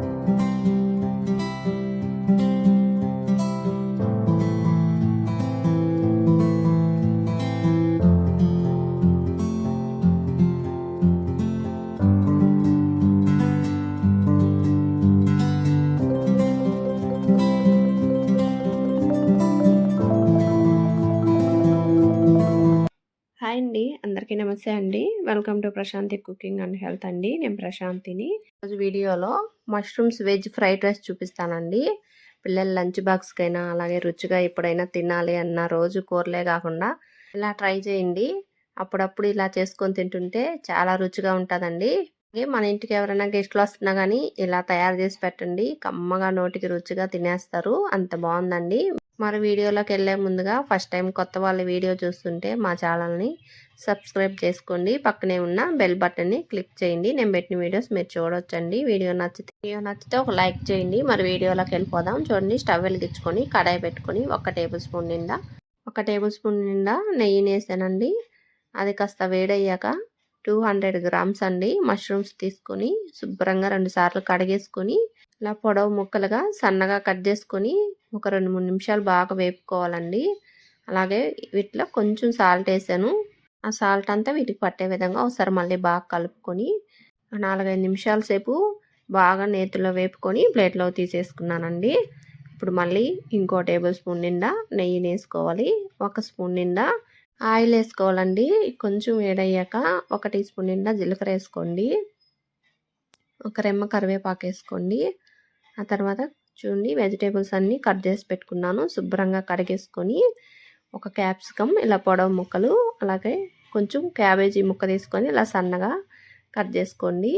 Thank you. Hi అండి. అందరికీ నమస్తే అండి. Welcome to Prashanti cooking and health అండి. నేను ప్రశాంతిని. రోజు వీడియోలో మష్రూమ్స్ వెజ్ ఫ్రైడ్ రైస్ చూపిస్తానండి. పిల్లల లంచ్ బాక్స్కైనా అలాగే రుచిగా ఎప్పుడైనా తినాలి అన్న రోజు కూరలే కాకుండా ఇలా ట్రై చేయండి. అప్పుడప్పుడు ఇలా చేసుకొని తింటుంటే చాలా రుచిగా ఉంటుందండి. అలాగే మన ఇంటికి ఎవరైనా గెస్ట్లు వస్తున్నా కానీ ఇలా తయారు చేసి పెట్టండి. కమ్మగా నోటికి రుచిగా తినేస్తారు. అంత బాగుందండి. మరి వీడియోలోకి వెళ్ళే ముందుగా ఫస్ట్ టైం కొత్త వాళ్ళ వీడియో చూస్తుంటే మా ఛానల్ని సబ్స్క్రైబ్ చేసుకోండి. పక్కనే ఉన్న బెల్ బటన్ని క్లిక్ చేయండి. నేను పెట్టిన వీడియోస్ మీరు చూడొచ్చండి. వీడియో నచ్చితే వీడియో నచ్చితే ఒక లైక్ చేయండి. మరి వీడియోలోకి వెళ్ళిపోదాం. చూడండి స్టవ్ వెలిగించుకొని కడాయి పెట్టుకొని ఒక టేబుల్ స్పూన్ నిండా ఒక టేబుల్ స్పూన్ నిండా నెయ్యి వేసానండి అది కాస్త వేడయ్యాక టూ హండ్రెడ్ గ్రామ్స్ అండి మష్రూమ్స్ తీసుకొని శుభ్రంగా రెండు సార్లు కడిగేసుకొని ఇలా పొడవు ముక్కలుగా సన్నగా కట్ చేసుకొని ఒక రెండు మూడు నిమిషాలు బాగా వేపుకోవాలండి. అలాగే వీటిలో కొంచెం సాల్ట్ వేసాను. ఆ సాల్ట్ అంతా వీటికి పట్టే విధంగా ఒకసారి మళ్ళీ బాగా కలుపుకొని నాలుగైదు నిమిషాల సేపు బాగా నేతిలో వేపుకొని ప్లేట్లో తీసేసుకున్నానండి. ఇప్పుడు మళ్ళీ ఇంకో టేబుల్ స్పూన్ నిండా నెయ్యి వేసుకోవాలి. ఒక స్పూన్ నిండా ఆయిల్ వేసుకోవాలండి. కొంచెం వేడయ్యాక ఒక టీ స్పూన్ నిండా జీలకర్ర వేసుకోండి. ఒక రెమ్మ కరివేపాకు వేసుకోండి. ఆ తర్వాత చూడండి వెజిటేబుల్స్ అన్నీ కట్ చేసి పెట్టుకున్నాను. శుభ్రంగా కడిగేసుకొని ఒక క్యాప్సికమ్ ఇలా పొడవు ముక్కలు అలాగే కొంచెం క్యాబేజీ ముక్క తీసుకొని ఇలా సన్నగా కట్ చేసుకోండి.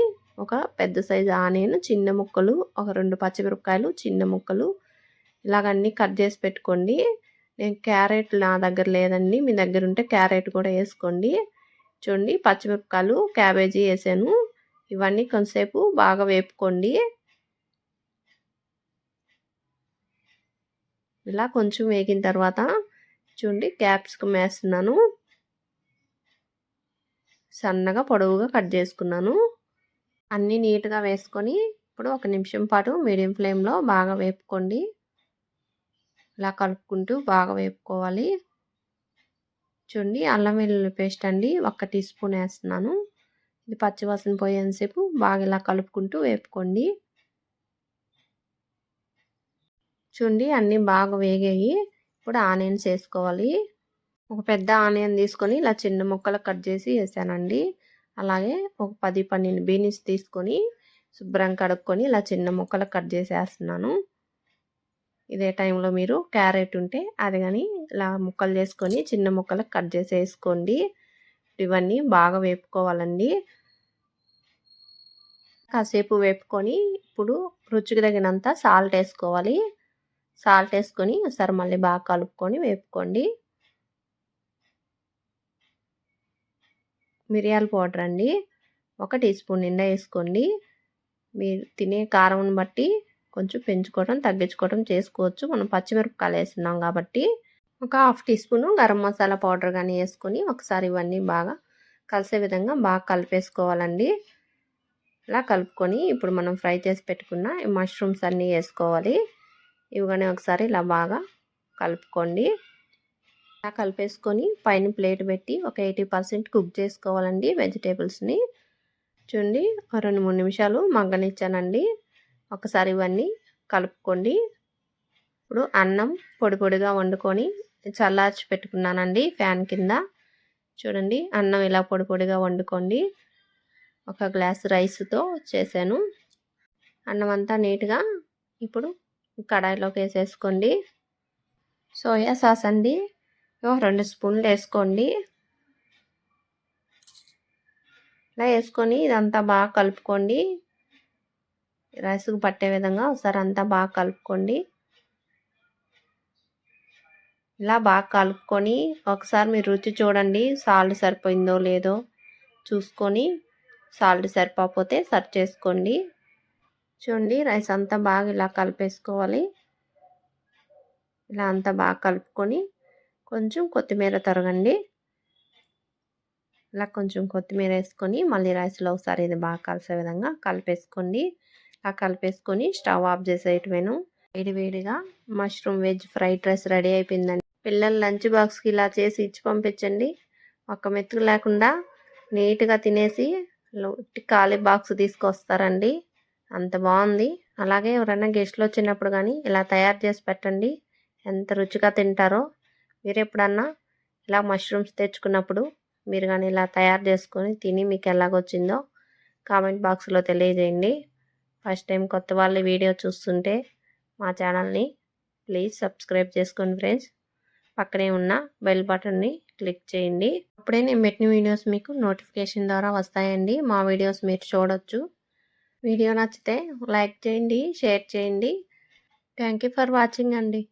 ఒక పెద్ద సైజు ఆనియన్ చిన్న ముక్కలు ఒక రెండు పచ్చిమిరపకాయలు చిన్న ముక్కలు ఇలాగన్నీ కట్ చేసి పెట్టుకోండి. నేను క్యారెట్ నా దగ్గర లేదండి. మీ దగ్గర ఉంటే క్యారెట్ కూడా వేసుకోండి. చూడండి పచ్చిమిరపకాయలు క్యాబేజీ వేసాను. ఇవన్నీ కొంతసేపు బాగా వేపుకోండి. ఇలా కొంచెం వేగిన తర్వాత చూడండి క్యాప్సికమ్ వేస్తున్నాను. సన్నగా పొడవుగా కట్ చేసుకున్నాను. అన్నీ నీట్గా వేసుకొని ఇప్పుడు ఒక నిమిషం పాటు మీడియం ఫ్లేమ్లో బాగా వేపుకోండి. ఇలా కలుపుకుంటూ బాగా వేపుకోవాలి. చూడండి అల్లం వెల్లుల్లి పేస్ట్ అండి ఒక టీ స్పూన్ వేస్తున్నాను. ఇది పచ్చివాసన పోయేంతసేపు బాగా ఇలా కలుపుకుంటూ వేపుకోండి. చూడండి అన్నీ బాగా వేగాయి. ఇప్పుడు ఆనియన్స్ వేసుకోవాలి. ఒక పెద్ద ఆనియన్ తీసుకొని ఇలా చిన్న ముక్కలు కట్ చేసి వేసానండి. అలాగే ఒక పది పన్నెండు బీనీస్ తీసుకొని శుభ్రం కడుక్కొని ఇలా చిన్న ముక్కలు కట్ చేసేస్తున్నాను ఇదే టైంలో మీరు క్యారెట్ ఉంటే అది కానీ ఇలా ముక్కలు చేసుకొని చిన్న ముక్కలు కట్ చేసి వేసుకోండి ఇవన్నీ బాగా వేపుకోవాలండి. కాసేపు వేపుకొని ఇప్పుడు రుచికి తగినంత సాల్ట్ వేసుకోవాలి. సాల్ట్ వేసుకొని ఒకసారి మళ్ళీ బాగా కలుపుకొని వేపుకోండి. మిరియాల పౌడర్ అండి. ఒక టీ స్పూన్ నిండా వేసుకోండి. మీరు తినే కారం బట్టి కొంచెం పెంచుకోవడం తగ్గించుకోవడం చేసుకోవచ్చు. మనం పచ్చిమిరపకాయలు వేస్తున్నాం కాబట్టి ఒక half teaspoon garam masala powder కానీ వేసుకొని ఒకసారి ఇవన్నీ బాగా కలిసే విధంగా బాగా కలిపేసుకోవాలండి. ఇలా కలుపుకొని ఇప్పుడు మనం ఫ్రై చేసి పెట్టుకున్న మష్రూమ్స్ అన్నీ వేసుకోవాలి. ఇవిగానే ఒకసారి ఇలా బాగా కలుపుకోండి. ఇలా కలిపేసుకొని పైన ప్లేట్ పెట్టి ఒక ఎయిటీ పర్సెంట్ కుక్ చేసుకోవాలండి వెజిటేబుల్స్ని. చూడండి రెండు మూడు నిమిషాలు మగ్గనిచ్చానండి. ఒకసారి ఇవన్నీ కలుపుకోండి. ఇప్పుడు అన్నం పొడి పొడిగా వండుకొని చల్లార్చి పెట్టుకున్నానండి ఫ్యాన్ కింద. చూడండి అన్నం ఇలా పొడి పొడిగా వండుకోండి. ఒక గ్లాస్ రైస్తో చేశాను. అన్నం అంతా నీట్గా ఇప్పుడు కడాయిలోకి వేసేసుకోండి. సోయా సాస్ అండి. రెండు స్పూన్లు వేసుకోండి. ఇలా వేసుకొని ఇదంతా బాగా కలుపుకోండి. రైస్కి పట్టే విధంగా ఒకసారి అంతా బాగా కలుపుకోండి. ఇలా బాగా కలుపుకొని ఒకసారి మీరు రుచి చూడండి సాల్ట్ సరిపోయిందో లేదో చూసుకొని సాల్ట్ సరిపోతే సర్వ్ చేసుకోండి. చూడండి రైస్ అంతా బాగా ఇలా కలిపేసుకోవాలి. ఇలా అంతా బాగా కలుపుకొని కొంచెం కొత్తిమీర తరగండి. ఇలా కొంచెం కొత్తిమీర వేసుకొని మళ్ళీ రైస్లో ఒకసారి ఇది బాగా కలిసే విధంగా కలిపేసుకోండి. ఇలా కలిపేసుకొని స్టవ్ ఆఫ్ చేసేయటమేను. వేడివేడిగా mushroom veg fried rice ready అయిపోయిందండి. పిల్లలు లంచ్ బాక్స్కి ఇలా చేసి ఇచ్చి పంపించండి. ఒక్క మెతుకు లేకుండా నీట్గా తినేసి ఖాళీ బాక్స్ తీసుకొస్తారండి. అంత బాగుంది. అలాగే ఎవరైనా గెస్ట్లు వచ్చినప్పుడు కానీ ఇలా తయారు చేసి పెట్టండి. ఎంత రుచిగా తింటారో. మీరు ఎప్పుడన్నా ఇలా మష్రూమ్స్ తెచ్చుకున్నప్పుడు మీరు కానీ ఇలా తయారు చేసుకొని తిని మీకు ఎలాగొచ్చిందో కామెంట్ బాక్స్లో తెలియజేయండి. ఫస్ట్ టైం కొత్త వాళ్ళు వీడియో చూస్తుంటే మా ఛానల్ని ప్లీజ్ సబ్స్క్రైబ్ చేసుకోండి ఫ్రెండ్స్. పక్కనే ఉన్న బెల్ బటన్ని క్లిక్ చేయండి. అప్పుడే నేను పెట్టిన వీడియోస్ మీకు నోటిఫికేషన్ ద్వారా వస్తాయండి. మా వీడియోస్ మీరు చూడొచ్చు. వీడియో నచ్చితే లైక్ చేయండి షేర్ చేయండి. థ్యాంక్ యూ ఫర్ వాచింగ్ అండి.